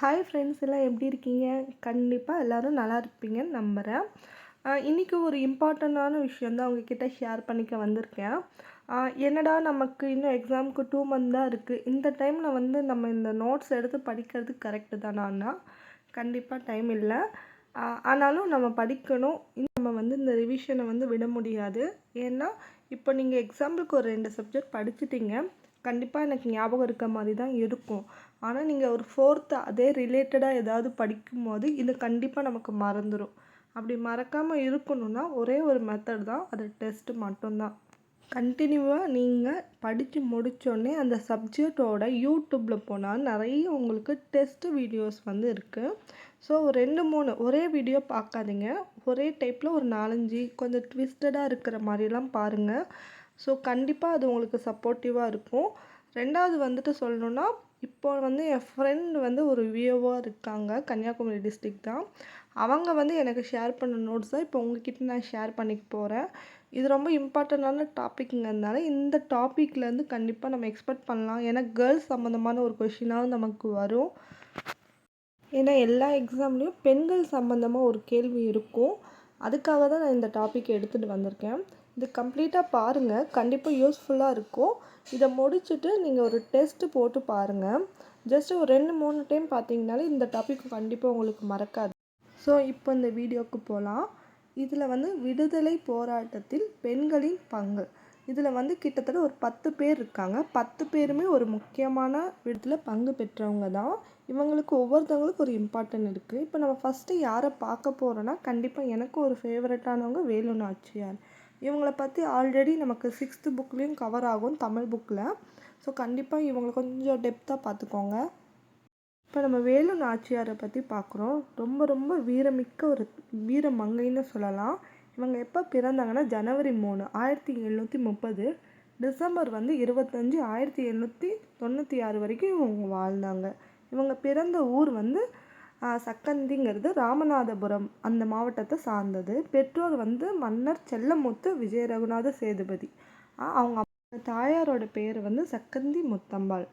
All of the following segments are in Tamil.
ஹாய் ஃப்ரெண்ட்ஸ் எல்லாம் எப்படி இருக்கீங்க? கண்டிப்பாக எல்லோரும் நல்லா இருப்பீங்கன்னு நம்புகிறேன் இன்றைக்கி ஒரு இம்பார்ட்டண்ட்டான விஷயம் தான் உங்ககிட்ட ஷேர் பண்ணிக்க வந்திருக்கேன். என்னடா நமக்கு இன்னும் எக்ஸாமுக்கு டூ மந்த் தான் இருக்குது இந்த டைமில் வந்து நம்ம இந்த நோட்ஸ் எடுத்து படிக்கிறது கரெக்டு தானான்னா கண்டிப்பாக டைம் இல்லை. ஆனாலும் நம்ம படிக்கணும். இன்னும் நம்ம வந்து இந்த ரிவிஷனை வந்து விட முடியாது. ஏன்னா இப்போ நீங்கள் எக்ஸாம்பிளுக்கு ஒரு ரெண்டு சப்ஜெக்ட் படிச்சிட்டீங்க. கண்டிப்பாக எனக்கு ஞாபகம் இருக்க மாதிரி தான் இருக்கும். ஆனால் நீங்கள் ஒரு ஃபோர்த்து அதே ரிலேட்டடாக ஏதாவது படிக்கும்போது இது கண்டிப்பாக நமக்கு மறந்துடும் அப்படி மறக்காமல் இருக்கணும்னா ஒரே ஒரு மெத்தட் தான். அது டெஸ்ட்டு மட்டும்தான். கண்டினியூவாக நீங்கள் படித்து முடித்தோடனே அந்த சப்ஜெக்டோட யூடியூப்பில் போனால் நிறைய உங்களுக்கு டெஸ்ட் வீடியோஸ் வந்து இருக்குது ஸோ ரெண்டு மூணு ஒரே வீடியோ பார்க்காதீங்க. ஒரே டைப்பில் ஒரு நாலஞ்சு கொஞ்சம் ட்விஸ்டடாக இருக்கிற மாதிரிலாம் பாருங்கள் ஸோ கண்டிப்பாக அது உங்களுக்கு சப்போர்ட்டிவாக இருக்கும். ரெண்டாவது வந்துட்டு சொல்லணுன்னா இப்போ வந்து என் ஃப்ரெண்ட் வந்து ஒரு வியோவாக இருக்காங்க கன்னியாகுமரி டிஸ்ட்ரிக் தான். அவங்க வந்து எனக்கு ஷேர் பண்ண நோட்ஸ் தான். இப்போ உங்ககிட்ட நான் ஷேர் பண்ணிக்க போகிறேன் இது ரொம்ப இம்பார்ட்டண்ட்டான டாபிக்ங்கிறதுனால இந்த டாப்பிக்லேருந்து கண்டிப்பாக நம்ம எக்ஸ்பெக்ட் பண்ணலாம். ஏன்னா கேர்ள்ஸ் சம்மந்தமான ஒரு கொஷினாகவும் நமக்கு வரும். ஏன்னா எல்லா எக்ஸாம்லேயும் பெண்கள் சம்மந்தமாக ஒரு கேள்வி இருக்கும். அதுக்காக தான் நான் இந்த டாபிக் எடுத்துகிட்டு வந்திருக்கேன். இது கம்ப்ளீட்டாக பாருங்கள் கண்டிப்பாக யூஸ்ஃபுல்லாக இருக்கும். இதை முடிச்சுட்டு நீங்கள் ஒரு டெஸ்ட்டு போட்டு பாருங்கள் ஜஸ்ட் ஒரு ரெண்டு மூணு டைம் பார்த்தீங்கனாலே இந்த டாபிக் கண்டிப்பாக உங்களுக்கு மறக்காது. ஸோ இப்போ இந்த வீடியோவுக்கு போகலாம் இதில் வந்து விடுதலை போராட்டத்தில் பெண்களின் பங்கு. இதில் வந்து கிட்டத்தட்ட ஒரு பத்து பேர் இருக்காங்க. பத்து பேருமே ஒரு முக்கியமான விடத்தில் பங்கு பெற்றவங்க தான். இவங்களுக்கு ஒவ்வொருத்தவங்களுக்கும் ஒரு இம்பார்ட்டன்ட் இருக்குது இப்போ நம்ம ஃபஸ்ட்டு யாரை பார்க்க போகிறோன்னா கண்டிப்பாக எனக்கு ஒரு ஃபேவரட்டானவங்க வேலு நாச்சியார் இவங்கள பற்றி ஆல்ரெடி நமக்கு சிக்ஸ்த்து புக்லேயும் கவர் ஆகும் தமிழ் புக்கில் ஸோ கண்டிப்பாக இவங்களை கொஞ்சம் டெப்த்தாக பார்த்துக்கோங்க. இப்போ நம்ம வேலு நாச்சியாரை பற்றி பார்க்குறோம். ரொம்ப ரொம்ப வீரமிக்க ஒரு வீர மங்கைன்னு சொல்லலாம். இவங்க எப்போ பிறந்தாங்கன்னா ஜனவரி மூணு ஆயிரத்தி எழுநூற்றி முப்பது. டிசம்பர் வந்து இருபத்தஞ்சி ஆயிரத்தி எழுநூற்றி தொண்ணூற்றி ஆறு வரைக்கும் இவங்க வாழ்ந்தாங்க. இவங்க பிறந்த ஊர் வந்து சக்கந்திங்கிறது ராமநாதபுரம் அந்த மாவட்டத்தை சார்ந்தது. பெற்றோர் வந்து மன்னர் செல்லமுத்து விஜய ரகுநாத சேதுபதி. அவங்க தாயாரோட பெயர் வந்து சக்கந்தி முத்தம்பாள்.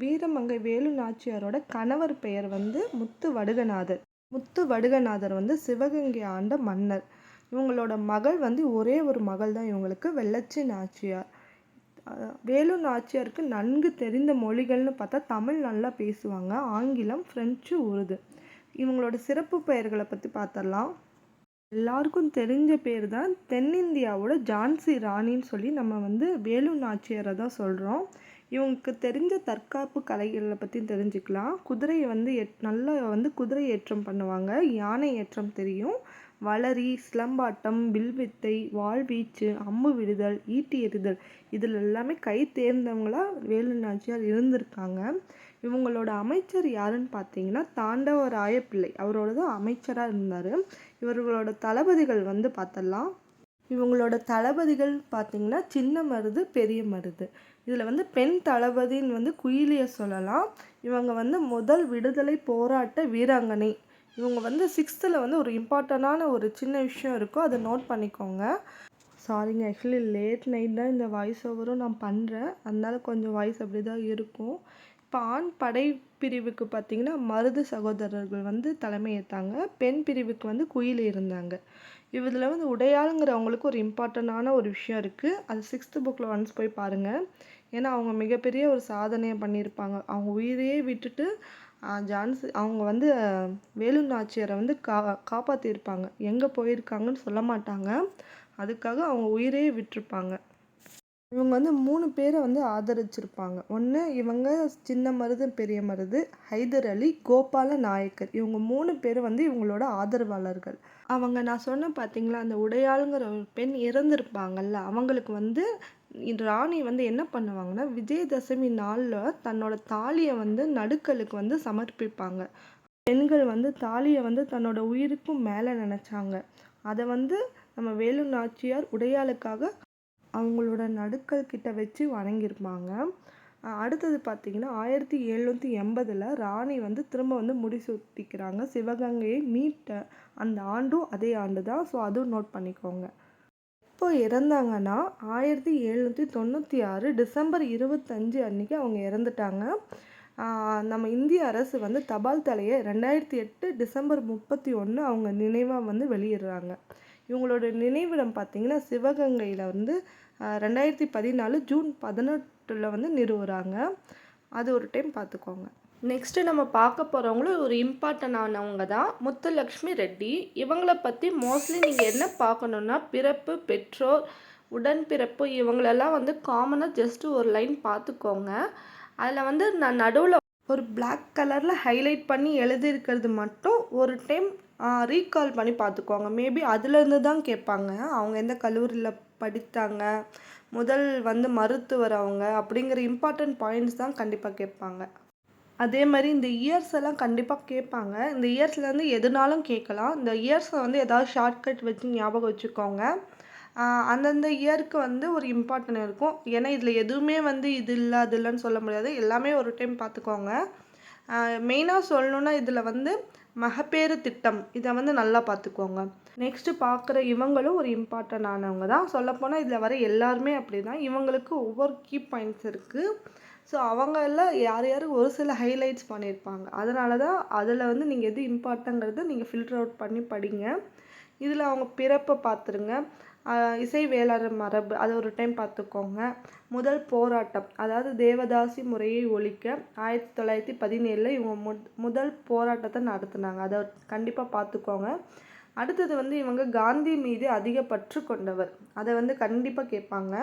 வீரமங்கை வேலு நாச்சியாரோட கணவர் பெயர் வந்து முத்து வடுகநாதர். முத்து வடுகநாதர் வந்து சிவகங்கை ஆண்ட மன்னர். இவங்களோட மகள் வந்து ஒரே ஒரு மகள் தான் இவங்களுக்கு வெள்ளச்சி நாச்சியார். வேலு நாச்சியாருக்கு நன்கு தெரிந்த மொழிகள்னு பார்த்தா தமிழ் நல்லா பேசுவாங்க. ஆங்கிலம் ஃப்ரெஞ்சு உருது. இவங்களோட சிறப்பு பெயர்களை பற்றி பார்த்துடலாம் எல்லாருக்கும் தெரிஞ்ச பேர் தான் தென்னிந்தியாவோட ஜான்சி ராணின்னு சொல்லி நம்ம வந்து வேலு நாச்சியாரை தான் சொல்கிறோம் இவங்களுக்கு தெரிஞ்ச தற்காப்பு கலைகளை பற்றி தெரிஞ்சுக்கலாம். குதிரையை வந்து எட் நல்லா வந்து குதிரை ஏற்றம் பண்ணுவாங்க. யானை ஏற்றம் தெரியும். வளரி சிலம்பாட்டம் வில்வித்தை வாழ்வீச்சு அம்பு விடுதல் ஈட்டி எறிதல் இதில் எல்லாமே கை தேர்ந்தவங்களாக வேலு நாச்சியார் இருந்திருக்காங்க. இவங்களோட அமைச்சர் யாருன்னு பார்த்தீங்கன்னா தாண்டவராய பிள்ளை அவரோட தான் அமைச்சராக இருந்தார். இவர்களோட தளபதிகள் வந்து பார்த்தலாம். இவங்களோட தளபதிகள் பார்த்திங்கன்னா சின்ன மருது பெரிய மருது. இதில் வந்து பெண் தளபதின்னு வந்து குயிலியை சொல்லலாம். இவங்க வந்து முதல் விடுதலை போராட்ட வீராங்கனை. இவங்க வந்து சிக்ஸ்த்தில் வந்து ஒரு இம்பார்ட்டண்ட்டான ஒரு சின்ன விஷயம் இருக்கோ. அதை நோட் பண்ணிக்கோங்க. சாரிங்க ஆக்சுவலி லேட் நைட் தான் இந்த வாய்ஸ் ஓவரும் நான் பண்ணுறேன் அதனால கொஞ்சம் வாய்ஸ் அப்படி தான் இருக்கும். இப்போ ஆண் படை பிரிவுக்கு பார்த்திங்கன்னா மருது சகோதரர்கள் வந்து தலைமை ஏற்றாங்க பெண் பிரிவுக்கு வந்து குயில் இருந்தாங்க. இதில் வந்து உடையாளுங்கிறவங்களுக்கு ஒரு இம்பார்ட்டண்ட்டான ஒரு விஷயம் இருக்குது அது சிக்ஸ்த்து புக்கில் ஒன்ஸ் போய் பாருங்கள் ஏன்னா அவங்க மிகப்பெரிய ஒரு சாதனையை பண்ணியிருப்பாங்க. அவங்க உயிரையே விட்டுட்டு ஜான்சி அவங்க வந்து வேலு நாச்சியாரை வந்து கா காப்பாற்றிருப்பாங்க எங்கே போயிருக்காங்கன்னு சொல்ல மாட்டாங்க. அதுக்காக அவங்க உயிரையே விட்டுருப்பாங்க. இவங்க வந்து மூணு பேரை வந்து ஆதரிச்சிருப்பாங்க. ஒன்று இவங்க சின்ன மருது பெரிய மருது ஹைதர் அலி கோபால நாயக்கர். இவங்க மூணு பேர் வந்து இவங்களோட ஆதரவாளர்கள். அவங்க நான் சொன்னேன் பார்த்தீங்களா அந்த உடையாளுங்கிற ஒரு பெண் இறந்துருப்பாங்கல்ல அவங்களுக்கு வந்து ராணி வந்து என்ன பண்ணுவாங்கன்னா விஜயதசமி நாளில் தன்னோட தாலியை வந்து நடுக்கலுக்கு வந்து சமர்ப்பிப்பாங்க. பெண்கள் வந்து தாலியை வந்து தன்னோட உயிருக்கும் மேலே நினச்சாங்க. அதை வந்து நம்ம வேலு நாச்சியார் உடையாளுக்காக அவங்களோட நடுக்கல் கிட்ட வச்சு வணங்கியிருப்பாங்க. அடுத்தது பார்த்திங்கன்னா ஆயிரத்தி எழுநூற்றி எண்பதில் ராணி வந்து திரும்ப வந்து முடிசூத்திக்கிறாங்க சிவகங்கையை மீட்ட அந்த ஆண்டும் அதே ஆண்டு தான் ஸோ அதுவும் நோட் பண்ணிக்கோங்க. எப்போ இறந்தாங்கன்னா ஆயிரத்தி எழுநூற்றி தொண்ணூற்றி ஆறு டிசம்பர் இருபத்தஞ்சு அன்றைக்கி அவங்க இறந்துட்டாங்க. நம்ம இந்திய அரசு வந்து தபால் தலையை ரெண்டாயிரத்தி எட்டு டிசம்பர் முப்பத்தி ஒன்று அவங்க நினைவாக வந்து வெளியிடுறாங்க. இவங்களோட நினைவிடம் பார்த்திங்கன்னா சிவகங்கையில் வந்து ரெண்டாயிரத்தி பதினாலு ஜூன் பதினெட்டில் வந்து நிறுவுகிறாங்க அது ஒரு டைம் பார்த்துக்கோங்க. நெக்ஸ்ட்டு நம்ம பார்க்க போகிறவங்களும் ஒரு இம்பார்ட்டன் ஆனவங்க தான். முத்துலக்ஷ்மி ரெட்டி. இவங்களை பற்றி மோஸ்ட்லி நீங்கள் என்ன பார்க்கணுன்னா பிறப்பு பெற்றோர் உடன்பிறப்பு இவங்களெல்லாம் வந்து காமனாக ஜஸ்ட்டு ஒரு லைன் பார்த்துக்கோங்க. அதில் வந்து நான் நடுவில் ஒரு பிளாக் கலரில் ஹைலைட் பண்ணி எழுதியிருக்கிறது மட்டும் ஒரு டைம் ரீகால் பண்ணி பார்த்துக்கோங்க. மேபி அதுலேருந்து தான் கேட்பாங்க. அவங்க எந்த கல்லூரியில் படித்தாங்க. முதல் வந்து மருத்துவர் அவங்க அப்படிங்கிற இம்பார்ட்டண்ட் பாயிண்ட்ஸ் தான் கண்டிப்பாக கேட்பாங்க. அதே மாதிரி இந்த இயர்ஸ் எல்லாம் கண்டிப்பாக கேட்பாங்க. இந்த இயர்ஸ்லேருந்து எதுனாலும் கேட்கலாம். இந்த இயர்ஸை வந்து ஏதாவது ஷார்ட்கட் வச்சு ஞாபகம் வச்சுக்கோங்க. அந்தந்த இயருக்கு வந்து ஒரு இம்பார்ட்டன் இருக்கும். ஏன்னா இதில் எதுவுமே வந்து இது இல்லை அது இல்லைன்னு சொல்ல முடியாது. எல்லாமே ஒரு டைம் பார்த்துக்கோங்க. மெயினாக சொல்லணுன்னா இதில் வந்து மகப்பேறு திட்டம். இதை வந்து நல்லா பார்த்துக்கோங்க. நெக்ஸ்ட்டு பார்க்குற இவங்களும் ஒரு இம்பார்ட்டன் ஆனவங்க தான். சொல்லப்போனால் இதில் வர எல்லாருமே அப்படி தான் இவங்களுக்கு ஒவ்வொரு கீ பாயிண்ட்ஸ் இருக்குது ஸோ அவங்களில் யார் யார் ஒரு சில ஹைலைட்ஸ் பண்ணியிருப்பாங்க. அதனால தான் அதில் வந்து நீங்கள் எது இம்பார்ட்டங்கிறத நீங்கள் ஃபில்டர் அவுட் பண்ணி படிங்க. இதில் அவங்க பிறப்பை பார்த்துருங்க இசை வேளாண் மரபு அதை ஒரு டைம் பார்த்துக்கோங்க முதல் போராட்டம் அதாவது தேவதாசி முறையை ஒழிக்க ஆயிரத்தி தொள்ளாயிரத்தி பதினேழில் இவங்க மு முதல் போராட்டத்தை நடத்துனாங்க. அதை கண்டிப்பாக பார்த்துக்கோங்க அடுத்தது வந்து இவங்க காந்தி மீது அதிக பற்று கொண்டவர். அதை வந்து கண்டிப்பாக கேட்பாங்க.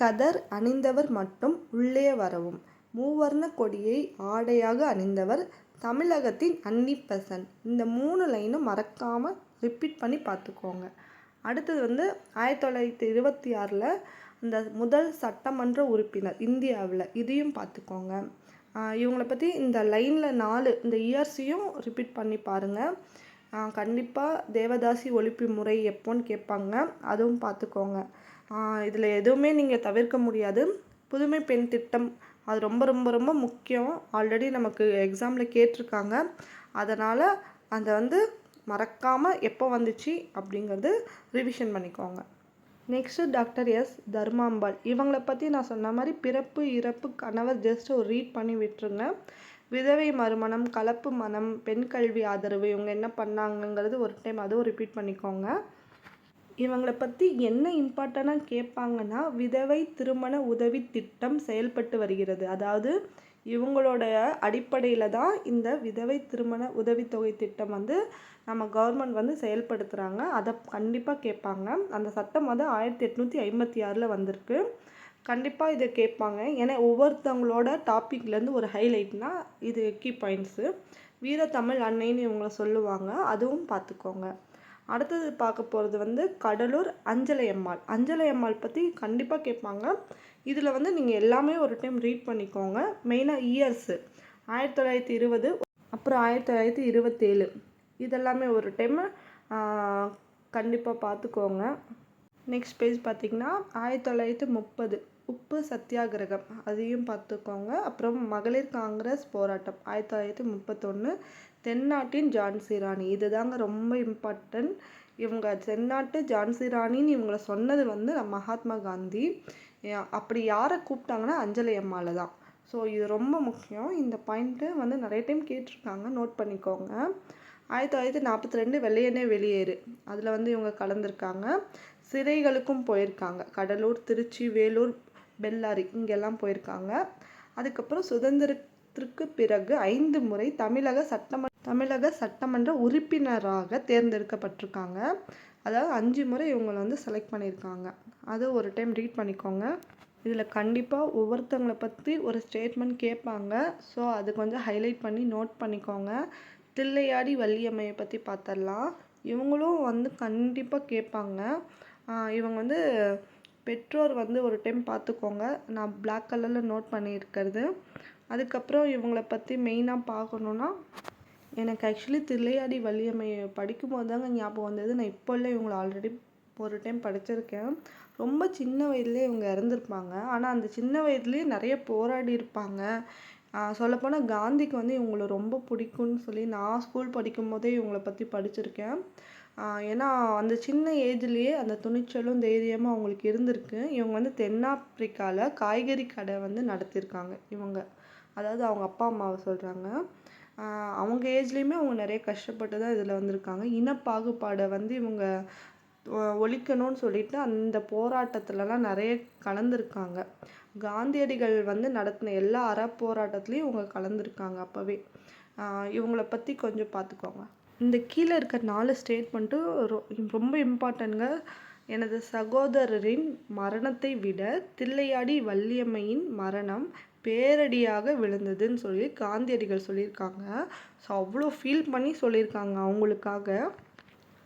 கதர் அணிந்தவர் மட்டும் உள்ளே வரவும். மூவர்ண கொடியை ஆடையாக அணிந்தவர் தமிழகத்தின் அன்னிப்பசன். இந்த மூணு லைனும் மறக்காமல் ரிப்பீட் பண்ணி பார்த்துக்கோங்க. அடுத்தது வந்து ஆயிரத்தி தொள்ளாயிரத்தி இருபத்தி ஆறில் இந்த முதல் சட்டமன்ற உறுப்பினர் இந்தியாவில் இதையும் பார்த்துக்கோங்க. இவங்களை பற்றி இந்த லைனில் நாலு இந்த இயர்ஸையும் ரிப்பீட் பண்ணி பாருங்கள் கண்டிப்பாக தேவதாசி ஒழிப்பு முறை எப்போன்னு கேட்பாங்க. அதுவும் பார்த்துக்கோங்க. இதில் எதுவுமே நீங்கள் தவிர்க்க முடியாது. புதுமை பெண் திட்டம் அது ரொம்ப ரொம்ப ரொம்ப முக்கியம். ஆல்ரெடி நமக்கு எக்ஸாமில் கேட்டிருக்காங்க. அதனால் அதை வந்து மறக்காமல் எப்போ வந்துச்சு அப்படிங்கிறது ரிவிஷன் பண்ணிக்கோங்க. Next doctor S Dharmambal. இவங்கள பற்றி நான் சொன்ன மாதிரி பிறப்பு இறப்பு கணவர் ஜஸ்ட் ஒரு ரீட் பண்ணி விட்டுருங்க. விதவை மறுமணம் கலப்பு மனம் பெண் கல்வி ஆதரவு இவங்க என்ன பண்ணாங்கங்கிறது ஒரு டைம் அதுவும் ரிப்பீட் பண்ணிக்கோங்க. இவங்களை பற்றி என்ன இம்பார்ட்டனாக கேட்பாங்கன்னா விதவை திருமண உதவி திட்டம் செயல்பட்டு வருகிறது. அதாவது இவங்களோட அடிப்படையில் தான் இந்த விதவை திருமண உதவித்தொகை திட்டம் வந்து நம்ம கவர்மெண்ட் வந்து செயல்படுத்துகிறாங்க அதை கண்டிப்பாக கேட்பாங்க. அந்த சட்டம் வந்து ஆயிரத்தி எட்நூற்றி ஐம்பத்தி ஆறில் வந்திருக்கு. கண்டிப்பாக இதை கேட்பாங்க. ஏன்னா ஒவ்வொருத்தவங்களோட டாப்பிக்லேருந்து ஒரு ஹைலைட்னால் இது கீ பாயிண்ட்ஸு வீரத்தமிழ் அன்னைன்னு இவங்கள சொல்லுவாங்க. அதுவும் பார்த்துக்கோங்க. அடுத்தது பார்க்க போகிறது வந்து கடலூர் அஞ்சலையம்மாள். அஞ்சலையம்மாள் பற்றி கண்டிப்பாக கேட்பாங்க. இதில் வந்து நீங்கள் எல்லாமே ஒரு டைம் ரீட் பண்ணிக்கோங்க. மெயினாக இயர்ஸு ஆயிரத்தி தொள்ளாயிரத்தி இருபது அப்புறம் ஆயிரத்தி தொள்ளாயிரத்தி இருபத்தேழு. இதெல்லாமே ஒரு டைம் கண்டிப்பாக பார்த்துக்கோங்க. நெக்ஸ்ட் பேஜ் பார்த்திங்கன்னா ஆயிரத்தி தொள்ளாயிரத்தி முப்பது. உப்பு சத்தியாகிரகம். அதையும் பார்த்துக்கோங்க. அப்புறம் மகளிர் காங்கிரஸ் போராட்டம் ஆயிரத்தி தொள்ளாயிரத்தி முப்பத்தொன்று தென்னாட்டின் ஜான்சி ராணி. இது தாங்க ரொம்ப இம்பார்ட்டன்ட் இவங்க தென்னாட்டு ஜான்சி ராணின்னு இவங்கள சொன்னது வந்து மகாத்மா காந்தி. அப்படி யாரை கூப்பிட்டாங்கன்னா அஞ்சலி அம்மாவில் தான். ஸோ இது ரொம்ப முக்கியம். இந்த பாயிண்ட்டு வந்து நிறைய டைம் கேட்டிருக்காங்க. நோட் பண்ணிக்கோங்க. ஆயிரத்தி தொள்ளாயிரத்தி நாற்பத்தி ரெண்டு வெள்ளையனே வெளியேறு. அதில் வந்து இவங்க கலந்துருக்காங்க. சிறைகளுக்கும் போயிருக்காங்க. கடலூர் திருச்சி வேலூர் பெல்லாரி இங்கெல்லாம் போயிருக்காங்க. அதுக்கப்புறம் சுதந்திரத்திற்கு பிறகு ஐந்து முறை தமிழக சட்டமன்ற தமிழக சட்டமன்ற உறுப்பினராக தேர்ந்தெடுக்கப்பட்டிருக்காங்க. அதாவது அஞ்சு முறை இவங்களை வந்து செலக்ட் பண்ணியிருக்காங்க. அது ஒரு டைம் ரீட் பண்ணிக்கோங்க. இதில் கண்டிப்பாக ஒவ்வொருத்தவங்களை பற்றி ஒரு ஸ்டேட்மெண்ட் கேட்பாங்க. ஸோ அது கொஞ்சம் ஹைலைட் பண்ணி நோட் பண்ணிக்கோங்க. தில்லையாடி வள்ளியம்மையை பற்றி பார்த்துடலாம் இவங்களும் வந்து கண்டிப்பாக கேட்பாங்க. இவங்க வந்து பெற்றோர் வந்து ஒரு டைம் பார்த்துக்கோங்க நான் பிளாக் கலரில் நோட் பண்ணியிருக்கிறது. அதுக்கப்புறம் இவங்களை பற்றி மெயினாக பார்க்கணுன்னா எனக்கு ஆக்சுவலி தில்லையாடி வள்ளியம்மையை படிக்கும்போது தாங்க ஞாபகம் வந்தது. நான் இப்போ இல்லை இவங்களை ஆல்ரெடி ஒரு டைம் படிச்சிருக்கேன். ரொம்ப சின்ன வயதுலேயே இவங்க இறந்துருப்பாங்க. ஆனால் அந்த சின்ன வயதுலேயே நிறைய போராடி இருப்பாங்க. சொல்லப்போனால் காந்திக்கு வந்து இவங்களை ரொம்ப பிடிக்கும்னு சொல்லி நான் ஸ்கூல் படிக்கும் போதே இவங்கள பற்றி படிச்சிருக்கேன். ஏன்னா அந்த சின்ன ஏஜ்லேயே அந்த துணிச்சலும் தைரியமும் அவங்களுக்கு இருந்திருக்கு. இவங்க வந்து தென்னாப்பிரிக்காவில் காய்கறி கடை வந்து நடத்தியிருக்காங்க இவங்க. அதாவது அவங்க அப்பா அம்மாவை சொல்கிறாங்க அவங்க ஏஜ்லேயுமே அவங்க நிறைய கஷ்டப்பட்டு தான் இதில் வந்திருக்காங்க. இனப்பாகுபாடை வந்து இவங்க ஒ- ஒழிக்கணும்னு சொல்லிட்டு அந்த போராட்டத்துலலாம் நிறைய கலந்துருக்காங்க. காந்தியடிகள் வந்து நடத்தின எல்லா அறப்போராட்டத்துலேயும் இவங்க கலந்துருக்காங்க அப்போவே. இவங்கள பற்றி கொஞ்சம் பார்த்துக்கோங்க இந்த கீழே இருக்க நாலு ஸ்டேட்மெண்ட்டும் ரொ ரொம்ப இம்பார்ட்டன்ட்ங்க எனது சகோதரரின் மரணத்தை விட தில்லையாடி வள்ளியம்மையின் மரணம் பேரடியாக விழுந்ததுன்னு சொல்லி காந்தியடிகள் சொல்லியிருக்காங்க. ஸோ அவ்வளோ ஃபீல் பண்ணி சொல்லியிருக்காங்க அவங்களுக்காக.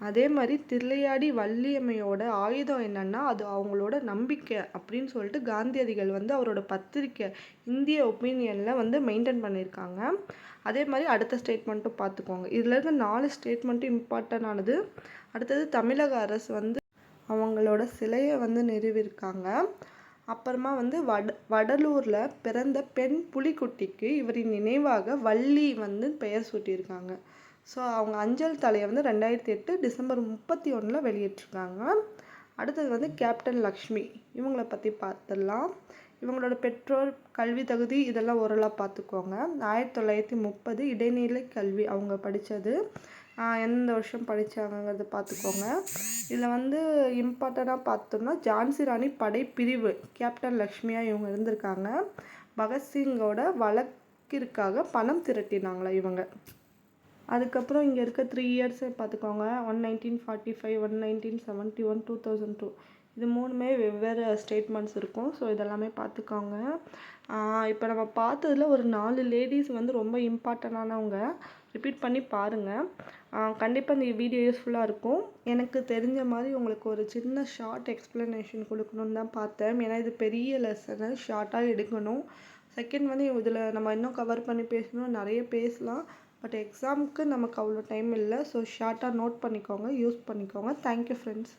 அதே மாதிரி தில்லையாடி வள்ளியம்மையோட ஆயுதம் என்னன்னா அது அவங்களோட நம்பிக்கை அப்படின்னு சொல்லிட்டு காந்தியடிகள் வந்து அவரோட பத்திரிக்கை இந்திய ஒப்பீனியனில் வந்து மெயின்டைன் பண்ணியிருக்காங்க. அதே மாதிரி அடுத்த ஸ்டேட்மெண்ட்டும் பார்த்துக்கோங்க. இதில் இருக்க நாலு ஸ்டேட்மெண்ட்டும் இம்பார்ட்டன் ஆனது. அடுத்தது தமிழக அரசு வந்து அவங்களோட சிலையை வந்து நிறுவியிருக்காங்க. அப்புறமா வந்து வட வடலூரில் பிறந்த பெண் புலிக்குட்டிக்கு இவரின் நினைவாக வள்ளி வந்து பெயர் சூட்டியிருக்காங்க. ஸோ அவங்க அஞ்சல் தலையை வந்து ரெண்டாயிரத்தி எட்டு டிசம்பர் முப்பத்தி ஒன்றில் வெளியிட்டிருக்காங்க. அடுத்தது வந்து கேப்டன் லக்ஷ்மி. இவங்கள பற்றி பார்த்துடலாம். இவங்களோட பெற்றோர் கல்வி தகுதி இதெல்லாம் ஓரளவு பார்த்துக்கோங்க. ஆயிரத்தி தொள்ளாயிரத்தி முப்பது இடைநிலை கல்வி அவங்க படித்தது எந்த வருஷம் படித்தாங்கங்கிறத பார்த்துக்கோங்க. இதில் வந்து இம்பார்ட்டண்ட்டாக பார்த்தோம்னா ஜான்சி ராணி படைப்பிரிவு கேப்டன் லக்ஷ்மியாக இவங்க இருந்திருக்காங்க. பகத்சிங்கோட வழக்கிற்காக பணம் திரட்டினாங்களா இவங்க. அதுக்கப்புறம் இங்கே இருக்க த்ரீ இயர்ஸை பார்த்துக்கோங்க. One nineteen forty five one nineteen seventy one two thousand two இது மூணுமே வெவ்வேறு ஸ்டேட்மெண்ட்ஸ் இருக்கும். ஸோ இதெல்லாமே பார்த்துக்கோங்க. இப்போ நம்ம பார்த்ததுல ஒரு நாலு லேடிஸ் வந்து ரொம்ப இம்பார்ட்டண்டானவங்க ரிப்பீட் பண்ணி பாருங்கள் கண்டிப்பாக இந்த வீடியோ யூஸ்ஃபுல்லாக இருக்கும். எனக்கு தெரிஞ்ச மாதிரி உங்களுக்கு ஒரு சின்ன ஷார்ட் எக்ஸ்ப்ளனேஷன் கொடுக்கணுன்னு தான் பார்த்தேன். ஏன்னா இது பெரிய லெசனு ஷார்ட்டாக எடுக்கணும். செகண்ட் வந்து இதில் நம்ம இன்னும் கவர் பண்ணி பேசணும். நிறைய பேசலாம். பட் எக்ஸாமுக்கு நமக்கு அவ்வளோ டைம் இல்லை. ஸோ ஷார்ட்டாக நோட் பண்ணிக்கோங்க. யூஸ் பண்ணிக்கோங்க. Thank you friends